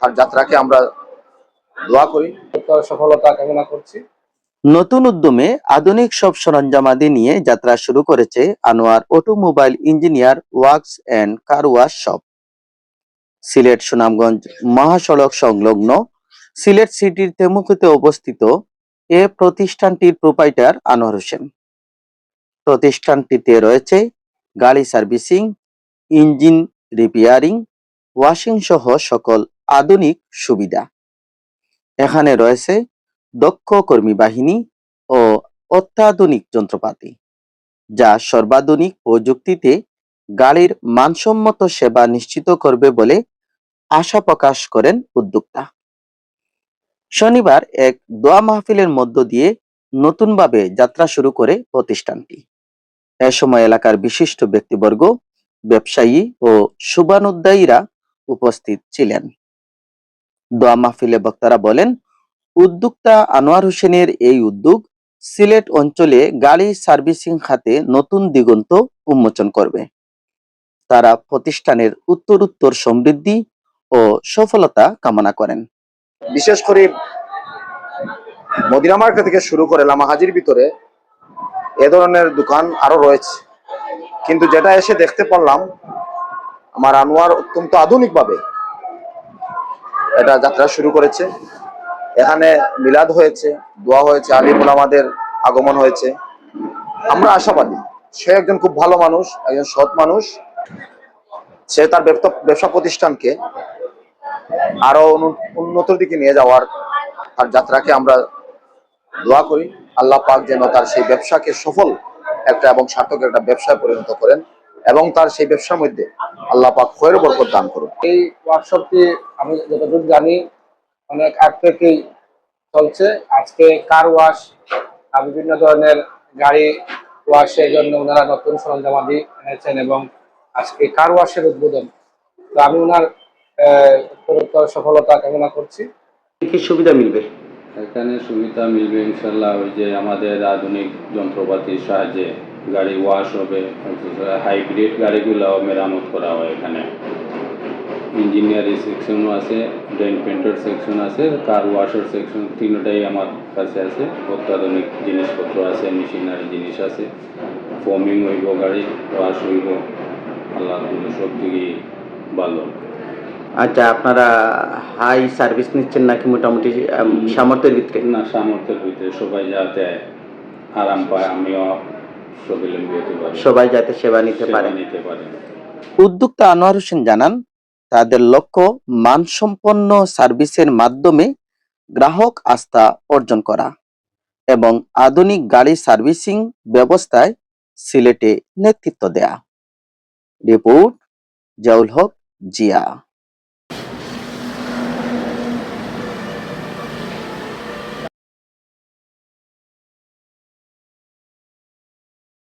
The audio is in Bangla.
তার যাত্রাকে আমরা দোয়া করি। সফলতা কামনা করছি। নতুন উদ্যমে আধুনিক সব সরঞ্জামাদি নিয়ে যাত্রা শুরু করেছে Anwar automobile engineer works and car wash shop. Sylhet Sunamganj মহাসড়ক সংলগ্ন সিলেট সিটির তেমুকুতে অবস্থিত এ প্রতিষ্ঠানটির প্রোপাইটার আনোয়ার হোসেন। প্রতিষ্ঠানটিতে রয়েছে গাড়ি সার্ভিসিং, ইঞ্জিন রিপেয়ারিং, ওয়াশিং সহ সকল আধুনিক সুবিধা। এখানে রয়েছে দক্ষ কর্মী বাহিনী ও অত্যাধুনিক যন্ত্রপাতি, যা সর্বাধুনিক প্রযুক্তিতে গাড়ির মানসম্মত সেবা নিশ্চিত করবে বলে আশা প্রকাশ করেন উদ্যোক্তা। শনিবার এক দোয়া মাহফিলের মধ্য দিয়ে নতুনভাবে যাত্রা শুরু করে প্রতিষ্ঠানটি। এ সময় এলাকার বিশিষ্ট ব্যক্তিবর্গ, ব্যবসায়ী ও শুভানুদ্দায়ীরা উপস্থিত ছিলেন। দোয়া মাহফিলে বক্তারা বলেন, উদ্যোক্তা আনোয়ার হোসেনের এই উদ্যোগ সিলেট অঞ্চলে গাড়ি সার্ভিসিং খাতে নতুন দিগন্ত উন্মোচন করবে। তারা প্রতিষ্ঠানের উত্তরোত্তর সমৃদ্ধি ও সফলতা কামনা করেন। বিশেষ করে মদিনা মার্কেট থেকে শুরু করে লামাহাজির ভিতরে এ ধরনের দোকান আরও রয়েছে। কিন্তু যেটা এসে দেখতে পারলাম, আমার আনোয়ার অত্যন্ত আধুনিকভাবে এটা যাত্রা শুরু করেছে। এখানে মিলাদ হয়েছে, দোয়া হয়েছে, আলিমুল আমাদের আগমন হয়েছে। আমরা আশাবাদী, সে একজন খুব ভালো মানুষ, একজন সৎ মানুষ। সে তার ব্যবসা প্রতিষ্ঠানকে আরও উন্ন- উন্নতির দিকে নিয়ে যাওয়ার তার যাত্রাকে আমরা দোয়া করি। আল্লাহ পাক যেন তার সেই ব্যবসাকে সফল একটা এবং সার্থক একটা ব্যবসায় পরিণত করেন। এবং তার সেই ব্যবসার মধ্যে আল্লাহ পাক খয়ের বরকত দান করুন। এই ওয়ার্কশপটি আমি যতদূর জানি অনেক আগ থেকেই চলছে। আজকে কার ওয়াশ আর বিভিন্ন ধরনের গাড়ি ওয়াশের জন্য ওনারা নতুন সরঞ্জামাদি এনেছেন এবং আজকে কার ওয়াশের উদ্বোধন। তো আমি ওনার উত্তরোত্তর সফলতা কামনা করছি। কি সুবিধা মিলবে? এখানে সুবিধা মিলবে ইনশাল্লাহ ওই যে আমাদের আধুনিক যন্ত্রপাতির সাহায্যে গাড়ি ওয়াশ হবে হাইব্রিড গাড়িগুলো মেরামত করা হয় এখানে। ইঞ্জিনিয়ারিং সেকশনও আছে ডেন পেন্টার সেকশন আছে কার ওয়াশার সেকশন তিনটাই আমার কাছে আছে। অত্যাধুনিক জিনিসপত্র আছে মেশিনারি জিনিস আছে। ফর্মিং হইব গাড়ি ওয়াশ হইব আল্লাহ সব দিকেই ভালো। আচ্ছা আপনারা হাই সার্ভিস নিচ্ছেন নাকি মোটামুটি সামর্থ্যের ভিতরে? না সামর্থ্যের ভিতরে সবাই যাতে আরাম পায় আমিও সবাই যাতে সেবা নিতে পারে। উদ্যোক্তা আনোয়ার হোসেন জানান তাদের লক্ষ্য মানসম্পন্ন সার্ভিসের মাধ্যমে গ্রাহক আস্থা অর্জন করা এবং আধুনিক গাড়ি সার্ভিসিং ব্যবস্থায় সিলেটে নেতৃত্ব দেয়া। রিপোর্ট জাউল হক জিয়া।